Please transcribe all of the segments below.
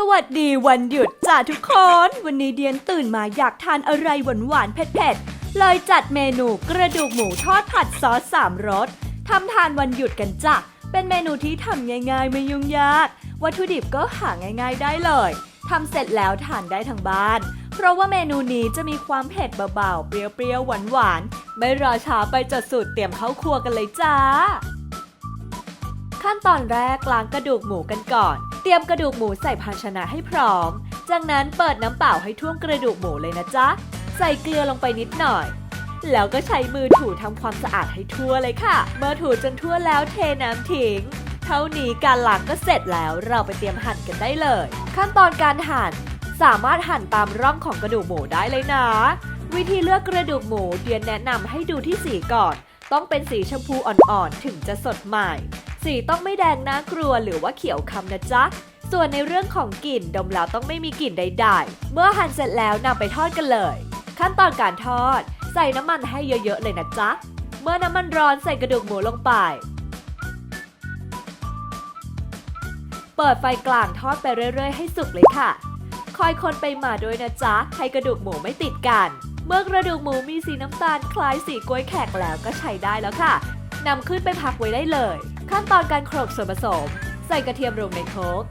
สวัสดีวันหยุดจ้าทุกคน วันนี้เดียนตื่นมาอยากทานอะไรหวานหวานๆเผ็ดๆ เลยจัดเมนูกระดูกหมูทอดผัดซอสสามรสทำทานวันหยุดกันจ้ะ เป็นเมนูที่ทำง่ายๆไม่ยุ่งยาก วัตถุดิบก็หาง่ายๆได้เลยทำเสร็จแล้วทานได้ทั้งบ้าน เพราะว่าเมนูนี้จะมีความเผ็ดเบาๆ เปรี้ยวๆ หวานๆ ไม่รอช้าไปจดสูตรเตรียมเข้าครัวกันเลยจ้า ขั้นตอนแรกล้างกระดูกหมูกันก่อน เตรียมกระดูกหมูใส่ภาชนะให้พร้อม จากนั้นเปิดน้ำเปล่าให้ท่วมกระดูกหมูเลยนะจ๊ะ ใส่เกลือลงไปนิดหน่อย แล้วก็ใช้มือถูทำความสะอาดให้ทั่วเลยค่ะ เมื่อถูจนทั่วแล้วเทน้ำทิ้ง เท่านี้การล้างก็เสร็จแล้วเราไปเตรียมหั่นกันได้เลย ขั้นตอนการหั่นสามารถหั่นตามร่องของกระดูกหมูได้เลยนะ วิธีเลือกกระดูกหมูเดียนแนะนำให้ดูที่สีก่อน ต้องเป็นสีชมพูอ่อนๆ ถึงจะสดใหม่ สีต้องไม่แดงน่ากลัวหรือว่าเขียวคำนะจ๊ะ ส่วนในเรื่องของกลิ่นดมแล้วต้องไม่มีกลิ่นใดๆ เมื่อหั่นเสร็จแล้วนำไปทอดกันเลย ขั้นตอนการทอด ใส่น้ำมันให้เยอะๆเลยนะจ๊ะ เมื่อน้ำมันร้อนใส่กระดูกหมูลงไป เปิดไฟกลางทอดไปเรื่อยๆให้สุกเลยค่ะ คอยคนไปมาด้วยนะจ๊ะให้กระดูกหมูไม่ติดกันเมื่อกระดูกหมูมีสีน้ำตาลคล้ายสีกล้วยแขกแล้วก็ใช้ได้แล้วค่ะ นำขึ้นไปพักไว้ได้เลย ขั้นตอนการโขลกส่วนผสม ใส่กระเทียมลงในโคก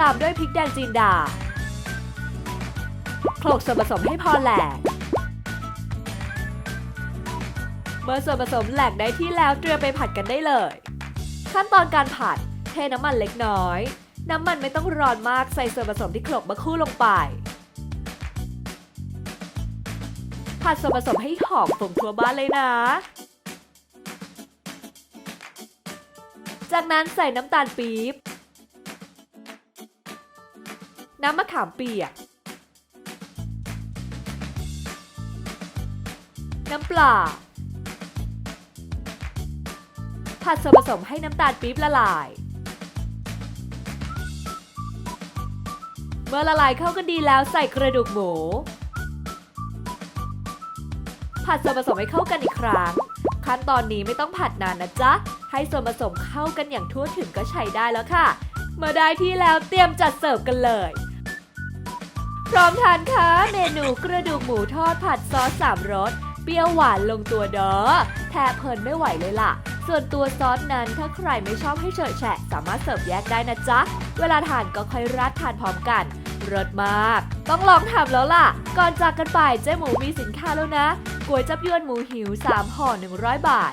ตามด้วยพริกแดงจีนดาโขลกส่วนผสมให้พอแหลก เมื่อส่วนผสมแหลกได้ที่แล้วเตรียมไปผัดกันได้เลย ขั้นตอนการผัด เทน้ำมันเล็กน้อย น้ำมันไม่ต้องร้อนมากใส่ส่วนผสมที่โขลกมะคู่ลงไป ผัดส่วนผสมให้หอมฟุ้งทั่วบ้านเลยนะ จากนั้นใส่น้ำตาลปี๊บ น้ำมะขามเปียก น้ำปลาผัดส่วนผสมให้น้ำตาลปี๊บละลาย เมื่อละลายเข้ากันดีแล้วใส่กระดูกหมู ผัดส่วนผสมให้เข้ากันอีกครั้ง ขั้นตอนนี้ไม่ต้องผัดนานนะจ๊ะ ให้ส่วนผสมเข้ากันอย่างทั่วถึงก็ใช้ได้แล้วค่ะ เมื่อได้ที่แล้วเตรียมจัดเสิร์ฟกันเลย พร้อมทานค่ะเมนูกระดูกหมูทอดผัดซอสสามรสเปรี้ยวหวานลงตัวเด้อแทบเพลินไม่ไหวเลยล่ะ ส่วนตัวซอสนั้นถ้าใครไม่ชอบให้เฉอะแฉะสามารถเสิร์ฟแยกได้นะจ๊ะ เวลาทานก็ค่อยราดทานพร้อมกันรสมาก ต้องลองทำแล้วล่ะ ก่อนจากกันไปเจ๊หมูมีสินค้าแล้วนะก๋วยจับยวนหมูหิว 3ห่อ100 บาท